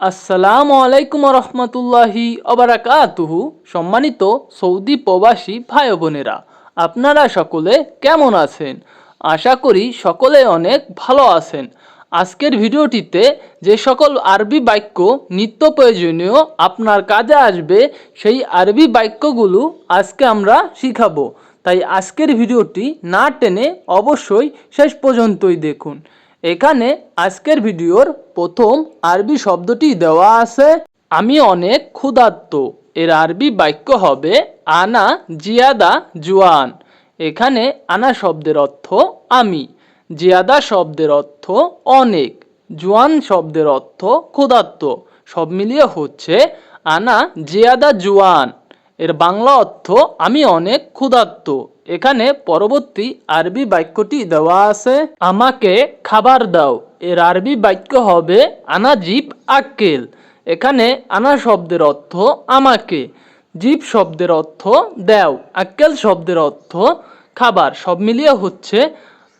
আসসালামু আলাইকুম রহমতুল্লাহি অবরাকাতুহু সম্মানিত সৌদি প্রবাসী ভাই বোনেরা আপনারা সকলে কেমন আছেন? আশা করি সকলে অনেক ভালো আছেন। আজকের ভিডিওটিতে যে সকল আরবি বাক্য নিত্য প্রয়োজনীয় আপনার কাজে আসবে, সেই আরবি বাক্যগুলো আজকে আমরা শিখাবো। তাই আজকের ভিডিওটি না টেনে অবশ্যই শেষ পর্যন্তই দেখুন। এখানে আজকের ভিডিওর প্রথম আরবি শব্দটি দেওয়া আছে। আমি অনেক ক্ষুধার্ত। এর আরবি বাক্য হবে, আনা জিয়াদা জুয়ান। এখানে আনা শব্দের অর্থ আমি। জিয়াদা শব্দের অর্থ অনেক। জুয়ান শব্দের অর্থ ক্ষুধার্ত। সব মিলিয়ে হচ্ছে, আনা জিয়াদা জুয়ান। এর বাংলা অর্থ, আমি অনেক ক্ষুধার্ত। এখানে পরবর্তী আরবি বাক্যটি দেওয়া আছে, আমাকে খাবার দাও। এর আরবি বাক্য হবে আনা জিপ আক্কেল। এখানে আনা শব্দের অর্থ, আমাকে। জিপ শব্দের অর্থ, দেও। আক্কেল শব্দের অর্থ, খাবার। সব মিলিয়ে হচ্ছে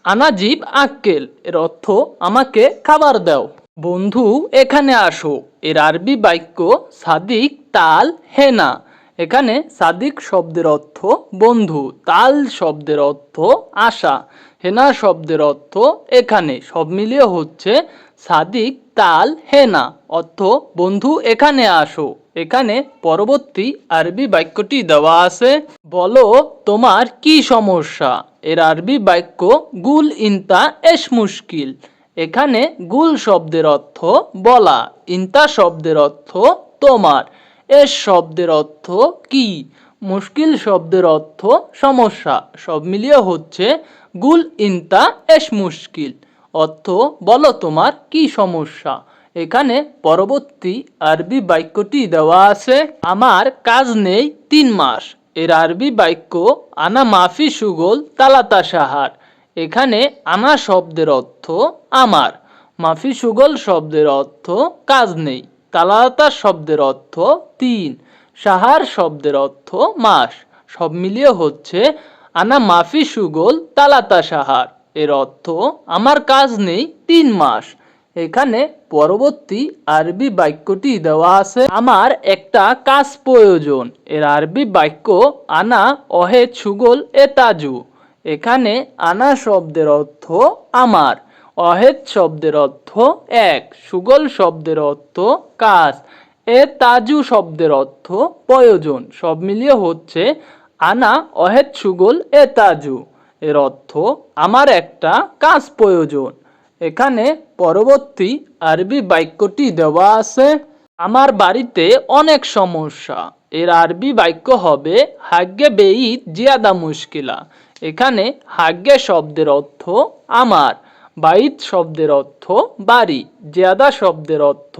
আনা জিপ আক্কেল। এর অর্থ, আমাকে খাবার দাও। বন্ধু, এখানে আসো। এর আরবি বাক্য, সাদিক তাল হেনা। এখানে সাদিক শব্দের অর্থ বন্ধু, তাল শব্দের অর্থ আশা, হেনা শব্দের অর্থ এখানে। সব মিলিয়ে হচ্ছে সাদিক, তাল, হেনা, অর্থ বন্ধু, এখানে আসো। এখানে পরবর্তী আরবি বাক্যটি দেওয়া আছে, বলো তোমার কি সমস্যা? এর আরবি বাক্য, গুল ইনতা এস মুশকিল। এখানে গুল শব্দের অর্থ বলা, ইনতা শব্দের অর্থ তোমার। এস শব্দের অর্থ কি? মুশকিল শব্দের অর্থ সমস্যা। সব মিলিয়ে হচ্ছে গুল ইনতা এস মুশকিল। অর্থ, বলো তোমার কি সমস্যা? এখানে পরবর্তী আরবি বাক্যটি দেওয়া আছে, আমার কাজ নেই তিন মাস। এর আরবি বাক্য, আনা মাফি সুগোল তালাতা সাহার। এখানে আনা শব্দের অর্থ আমার। মাফি সুগল শব্দের অর্থ কাজ নেই। তালাতা শব্দের অর্থ তিন, সাহার শব্দের অর্থ মাস। সব মিলিয়ে হচ্ছে, আনা মাফি সুগল তালাতা সাহার। এর অর্থ, আমার কাজ নেই তিন মাস। এখানে পরবর্তী আরবি বাক্যটি দেওয়া আছে, আমার একটা কাজ প্রয়োজন। এর আরবি বাক্য, আনা অহে সুগল এ তাজু। এখানে আনা শব্দের অর্থ, আমার। অহেদ শব্দের অর্থ এক, সুগল শব্দের অর্থ কাজ। এ তাজু শব্দের অর্থ প্রয়োজন। সব মিলিয়ে হচ্ছে আনা, অহেদ, সুগল, এ তাজু। এর অর্থ আমার একটা কাজ প্রয়োজন। এখানে পরবর্তী আরবি বাক্যটি দেওয়া আছে, আমার বাড়িতে অনেক সমস্যা। এর আরবি বাক্য হবে হাগ্যে বেঈদ জিয়াদা মুশকিলা। এখানে হাগ্যে শব্দের অর্থ আমার। বাইত শব্দের অর্থ বাড়ি, জিয়াদা শব্দের অর্থ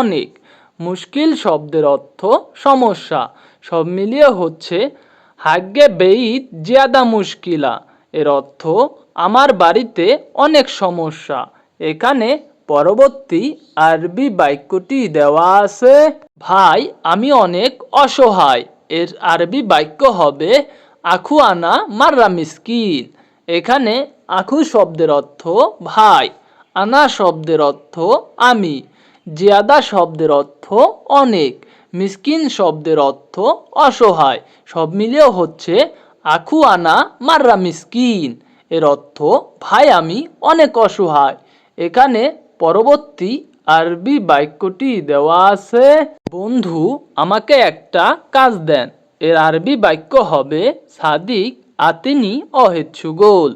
অনেক, মুশকিল শব্দের অর্থ সমস্যা। সব মিলিয়ে হচ্ছে হাগ্যে বেঈদ জিয়াদা মুশকিলা। এর অর্থ আমার বাড়িতে অনেক সমস্যা। এখানে পরবর্তী আরবি বাক্যটি দেওয়া আছে, ভাই, আমি অনেক অসহায়। এর আরবি বাক্য হবে আখু আনা মাররা মিসকিন। এখানে আখু শব্দের অর্থ ভাই, আনা শব্দের অর্থ আমি, জিয়াদা শব্দের অর্থ অনেক, মিসকিন শব্দের অর্থ অসহায়, সব মিলিয়েও হচ্ছে আখু আনা মাররা মিসকিন, এর অর্থ ভাই আমি অনেক অসহায়। এখানে পরবর্তী আরবি বাক্যটি দেওয়া আছে, বন্ধু, আমাকে একটা কাজ দেন। এর আরবি বাক্য হবে সাদিক আতিনি অহেচ্ছুগোল।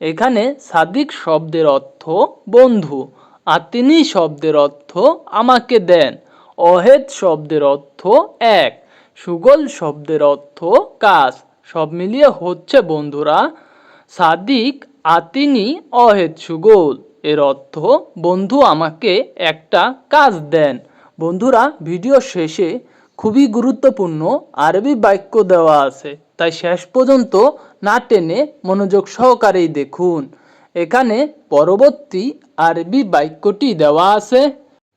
এখানে সাদিক শব্দের অর্থ বন্ধু আতিনি শব্দের অর্থ আমাকে দেন। অহেদ শব্দের অর্থ এক, সুগল শব্দের অর্থ কাজ। সব মিলিয়ে হচ্ছে বন্ধুরা, সাদিক আতিনি অহেদ সুগোল এর অর্থ বন্ধু আমাকে একটা কাজ দেন। বন্ধুরা, ভিডিও শেষে খুবই গুরুত্বপূর্ণ আরবি বাক্য দেওয়া আছে। তাই শেষ পর্যন্ত না টেনে মনোযোগ সহকারেই দেখুন। এখানে পরবর্তী আরবি বাক্যটি দেওয়া আছে,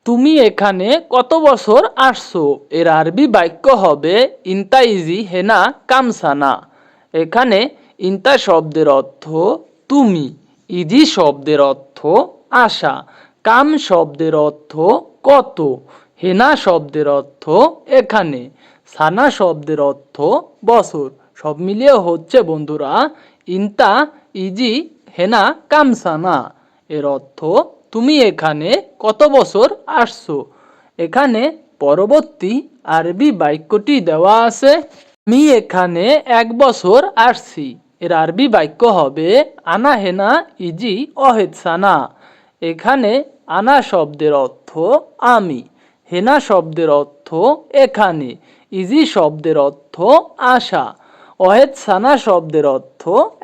তুমি এখানে কত বছর আসছো? এর আরবি বাক্য হবে, ইন্তাইজি হেনা কামসানা। এখানে ইন্তা শব্দের অর্থ, তুমি। ইজি শব্দের অর্থ, আশা। কাম শব্দের অর্থ, কত। হেনা শব্দের অর্থ, এখানে। সানা শব্দের অর্থ, বছর। সব মিলিয়ে হচ্ছে বন্ধুরা, ইনতা, ইজি, হেনা, কামসানা। এর অর্থ তুমি এখানে কত বছর আসছো? এখানে পরবর্তী আরবি বাক্যটি দেওয়া আছে, আমি এখানে এক বছর আসছি। এর আরবি বাক্য হবে, আনা হেনা, ইজি অহেদসানা এখানে আনা শব্দের অর্থ, আমি। হেনা শব্দের অর্থ, এখানে। ইজি শব্দের অর্থ, আশা। অহেদ সানা শব্দের অর্থ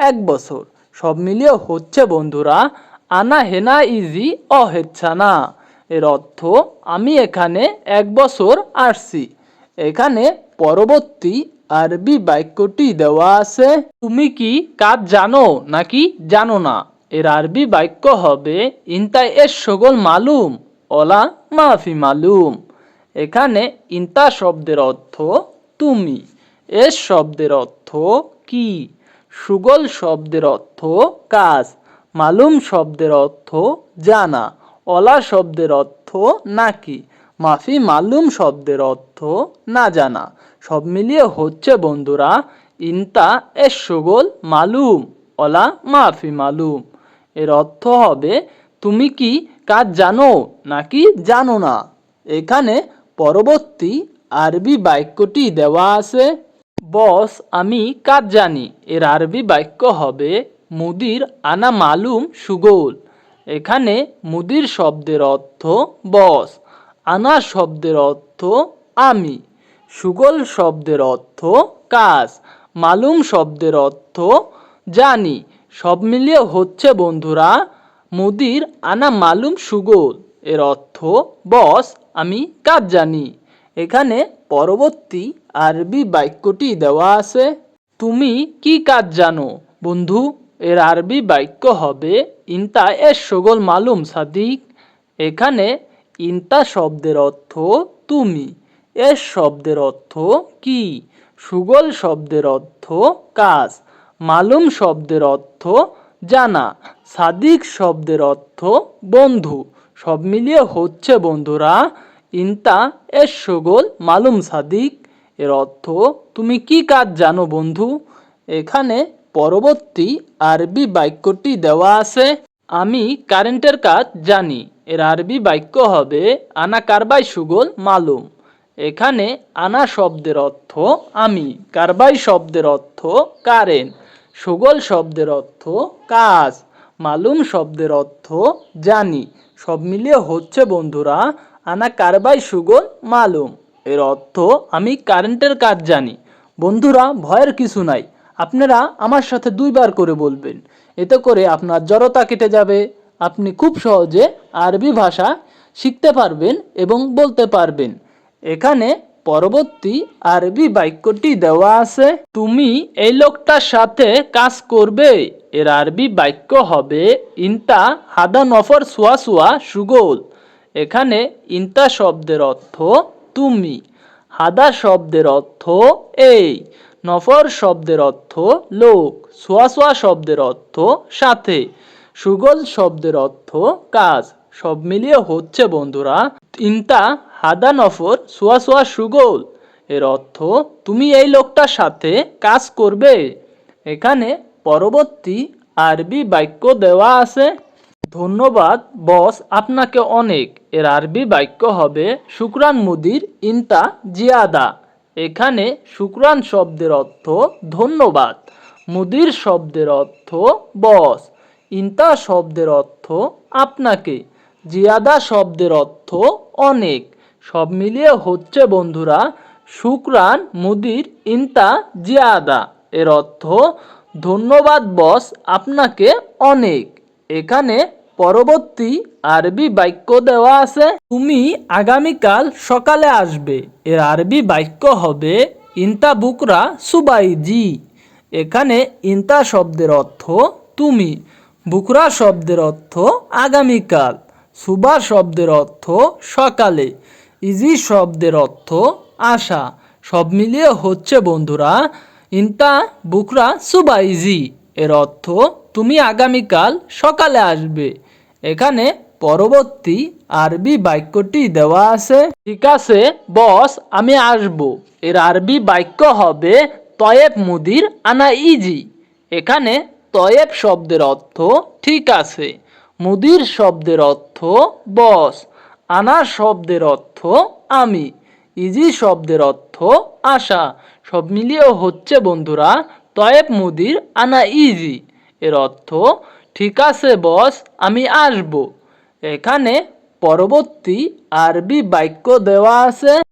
এক বছর। সব মিলিয়ে হচ্ছে, বন্ধুরা, আনা হেনা ইজি অহেদ সানা। এর অর্থ, আমি এখানে এক বছর আসছি। এখানে পরবর্তী আরবি বাক্যটি দেওয়া আছে, তুমি কি কাজ জানো নাকি জানো না? এর আরবি বাক্য হবে ইনতা এর সগল মালুম, অলা মাফি মালুম। এখানে ইনতা শব্দের অর্থ, তুমি। এস শব্দের অর্থ কি? সুগল শব্দের অর্থ কাজ। মালুম শব্দের অর্থ জানা। অলা শব্দের অর্থ নাকি। মাফি মালুম শব্দের অর্থ না জানা। সব মিলিয়ে হচ্ছে বন্ধুরা, ইনতা এস সুগল মালুম, অলা মাফি মালুম। এর অর্থ হবে, তুমি কি কাজ জানো নাকি জানো না? এখানে পরবর্তী আরবি বাক্যটি দেওয়া আছে। বস, আমি কাজ জানি। এর আরবি বাক্য হবে, মুদির আনা মালুম সুগোল। এখানে মুদির শব্দের অর্থ বস, আনা শব্দের অর্থ আমি। সুগল শব্দের অর্থ কাজ, মালুম শব্দের অর্থ জানি। সব মিলিয়ে হচ্ছে, বন্ধুরা, মুদির আনা মালুম সুগোল। এর অর্থ বস, আমি কাজ জানি। এখানে পরবর্তী আরবি বাক্যটি দেওয়া আছে। তুমি কি কাজ জানো? বন্ধু, এর আরবি বাক্য হবে ইনতা এর সগল মালুম সাদিক। এখানে ইনতা শব্দের অর্থ তুমি এর শব্দের অর্থ কি, সুগল শব্দের অর্থ কাজ, মালুম শব্দের অর্থ জানা, সাদিক শব্দের অর্থ বন্ধু। সব মিলিয়ে হচ্ছে, বন্ধুরা ইনতা এর সগোল, মালুম সাদিক, এর অর্থ, তুমি কি কাজ জানো বন্ধু? এখানে পরবর্তী আরবি বাক্যটি দেওয়া আছে, আমি কারেন্টের কাজ জানি, এর আরবি বাক্য হবে, আনা কারবাই সুগোল, মালুম। এখানে আনা শব্দের অর্থ, আমি, কারবাই শব্দের অর্থ, কারেন্ট। সুগল শব্দের অর্থ, কাজ। মালুম শব্দের অর্থ, জানি। সব মিলিয়ে হচ্ছে বন্ধুরা আনা কারবাই সুগল মালুম। এর অর্থ, আমি কারেন্টের কাজ জানি। বন্ধুরা, ভয়ের কিছু নাই। আপনারা আমার সাথে দুইবার করে বলবেন। এতে করে আপনার জড়তা কেটে যাবে। আপনি খুব সহজে আরবি ভাষা শিখতে পারবেন এবং বলতে পারবেন। এখানে পরবর্তী আরবি বাক্যটি দেওয়া আছে, তুমি এই লোকটার সাথে কাজ করবে। এর আরবি বাক্য হবে, ইনতা হাদা নফর সুয়া সুয়া সুগোল। এখানে ইন্তা শব্দের অর্থ তুমি, হাদা শব্দের অর্থ এই, নফর শব্দের অর্থ লোক, সোয়া সোয়া শব্দের অর্থ সাথে, সুগল শব্দের অর্থ কাজ। সব মিলিয়ে হচ্ছে বন্ধুরা, ইনতা, হাদা, নফর, সোয়া সোয়া, সুগল, এর অর্থ তুমি এই লোকটার সাথে কাজ করবে। এখানে পরবর্তী আরবি বাক্য দেওয়া আছে ধন্যবাদ, বস, আপনাকে অনেক। এর আরবি বাক্য হবে, শুক্রান মুদির ইনতা জিয়াদা। এখানে শুক্রান শব্দের অর্থ ধন্যবাদ। মুদির শব্দের অর্থ বস। ইনতা শব্দের অর্থ আপনাকে। জিয়াদা শব্দের অর্থ অনেক। সব মিলিয়ে হচ্ছে, বন্ধুরা, শুক্রান মুদির ইনতা জিয়াদা। এর অর্থ, ধন্যবাদ, বস, আপনাকে অনেক। এখানে পরবর্তী আরবি বাক্য দেওয়া আছে, তুমি আগামীকাল সকালে আসবে। এর আরবি বাক্য হবে, ইনতা বুকরা সুবাইজি। এখানে ইনতা শব্দের অর্থ, তুমি। বুকরা শব্দের অর্থ, আগামীকাল। সুবা শব্দের অর্থ, সকালে। ইজি শব্দের অর্থ, আশা। সব মিলিয়ে হচ্ছে, বন্ধুরা, ইনতা বুকরা সুবাইজি। এর অর্থ, তুমি আগামীকাল সকালে আসবে। এখানে পরবর্তী আরবি বাক্যটি দেওয়া আছে। ঠিক আছে, বস, আমি আসব। এর আরবি বাক্য হবে তয়েব মুদির আনা ইজি এখানে তয়েব শব্দের অর্থ ঠিক আছে, মুদির শব্দের অর্থ বস, আনা শব্দের অর্থ আমি, ইজি শব্দের অর্থ আশা। সব মিলিয়ে হচ্ছে বন্ধুরা তয়েব মুদির আনা ইজি এর অর্থ ঠিক আছে বস আমি আসব। এখানে পরবর্তী আরবি বাক্য দেওয়া আছে।